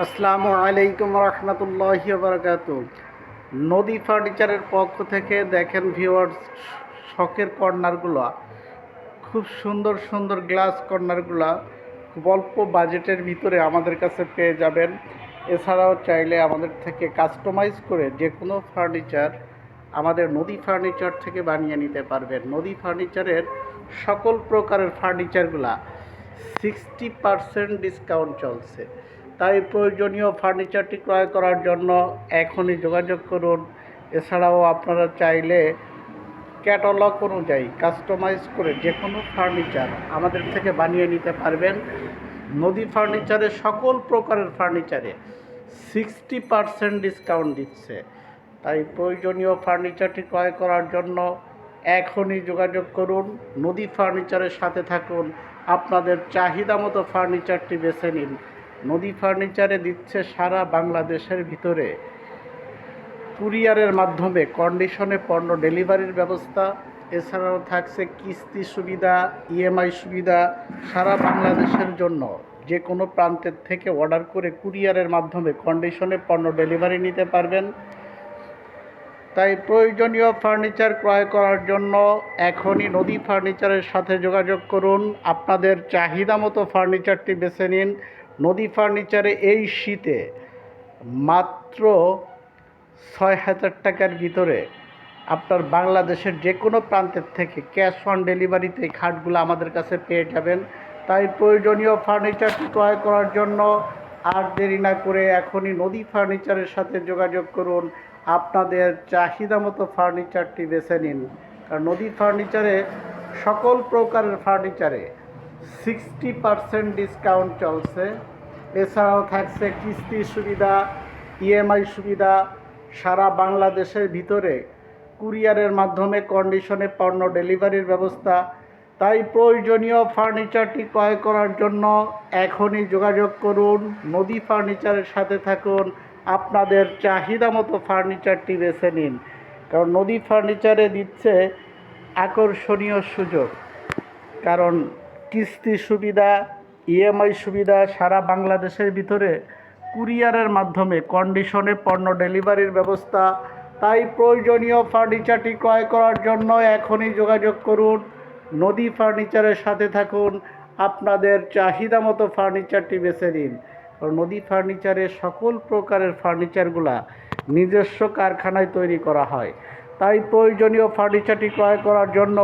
আসসালামু আলাইকুম রহমতুল্লাহি বারকাত নদী ফার্নিচারের পক্ষ থেকে দেখেন ভিউয়ার্স, শখের কর্নারগুলো, খুব সুন্দর সুন্দর গ্লাস কর্নারগুলো, খুব অল্প বাজেটের ভিতরে আমাদের কাছে পেয়ে যাবেন। এছাড়াও চাইলে আমাদের থেকে কাস্টমাইজ করে যে কোনো ফার্নিচার আমাদের নদী ফার্নিচার থেকে বানিয়ে নিতে পারবেন। নদী ফার্নিচারের সকল প্রকারের ফার্নিচারগুলা সিক্সটি পারসেন্ট ডিসকাউন্ট চলছে। তাই প্রয়োজনীয় ফার্নিচারটি ক্রয় করার জন্য এখনই যোগাযোগ করুন। এছাড়াও আপনারা চাইলে ক্যাটালগ অনুযায়ী কাস্টমাইজ করে যে কোনো ফার্নিচার আমাদের থেকে বানিয়ে নিতে পারবেন। নদী ফার্নিচারে সকল প্রকারের ফার্নিচারে সিক্সটি পারসেন্ট ডিসকাউন্ট দিচ্ছে। তাই প্রয়োজনীয় ফার্নিচারটি ক্রয় করার জন্য এখনই যোগাযোগ করুন। নদী ফার্নিচারের সাথে থাকুন। আপনাদের চাহিদা মতো ফার্নিচারটি বেছে নিন। নদী ফার্নিচারে দিচ্ছে সারা বাংলাদেশের ভিতরে। কুরিয়ারের মাধ্যমে কন্ডিশনে পণ্য ডেলিভারির ব্যবস্থা, এছাড়াও থাকছে কিস্তি সুবিধা, ইএমআই সুবিধা সারা বাংলাদেশের জন্য। যে কোনো প্রান্তের থেকে অর্ডার করে কুরিয়ারের মাধ্যমে কন্ডিশনে পণ্য ডেলিভারি নিতে পারবেন। তাই প্রয়োজনীয় ফার্নিচার ক্রয় করার জন্য এখনই নদী ফার্নিচারের সাথে যোগাযোগ করুন। আপনাদের চাহিদা মতো ফার্নিচারটি বেছে নিন। নদী ফার্নিচারে এই শীতে মাত্র ছয় হাজার টাকার ভিতরে আপনার বাংলাদেশের যে কোনো প্রান্তের থেকে ক্যাশ অন ডেলিভারিতে খাটগুলো আমাদের কাছে পেয়ে যাবেন। তাই প্রয়োজনীয় ফার্নিচারটি ক্রয় করার জন্য আর দেরি না করে এখনই নদী ফার্নিচারের সাথে যোগাযোগ করুন। আপনাদের চাহিদা মতো ফার্নিচারটি বেছে নিন। কারণ নদী ফার্নিচারে সকল প্রকারের ফার্নিচারে সিক্সটি পারসেন্ট ডিসকাউন্ট চলছে। এছাড়াও থাকছে কিস্তি সুবিধা ইএমআই সুবিধা, সারা বাংলাদেশের ভিতরে কুরিয়ারের মাধ্যমে কন্ডিশনে পণ্য ডেলিভারির ব্যবস্থা। তাই প্রয়োজনীয় ফার্নিচারটি ক্রয় করার জন্য এখনই যোগাযোগ করুন। নদী ফার্নিচারের সাথে থাকুন। আপনাদের চাহিদা মতো ফার্নিচারটি বেছে নিন। কারণ নদী ফার্নিচারে দিচ্ছে আকর্ষণীয় সুযোগ। কারণ কিস্তি সুবিধা ইএমআই সুবিধা সারা বাংলাদেশের ভিতরে কুরিয়ারের মাধ্যমে কন্ডিশনে পণ্য ডেলিভারির ব্যবস্থা। তাই প্রয়োজনীয় ফার্নিচারটি ক্রয় করার জন্য এখনই যোগাযোগ করুন। নদী ফার্নিচারের সাথে থাকুন। আপনাদের চাহিদা মতো ফার্নিচারটি বেছে নিন। নদী ফার্নিচারের সকল প্রকারের ফার্নিচারগুলা নিজস্ব কারখানায় তৈরি করা হয়। তাই প্রয়োজনীয় ফার্নিচারটি ক্রয় করার জন্য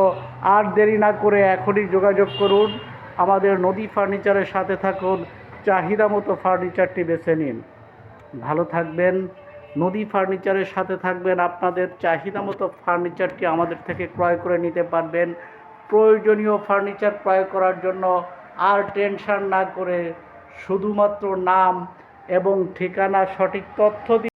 আর দেরি না করে এখনই যোগাযোগ করুন। আমাদের নদী ফার্নিচারের সাথে থাকুন, চাহিদা মতো ফার্নিচারটি বেছে নিন। ভালো থাকবেন, নদী ফার্নিচারের সাথে থাকবেন, আপনাদের চাহিদা মতো ফার্নিচারটি আমাদের থেকে ক্রয় করে নিতে পারবেন। প্রয়োজনীয় ফার্নিচার ক্রয় করার জন্য আর টেনশন না করে শুধুমাত্র নাম এবং ঠিকানা সঠিক তথ্য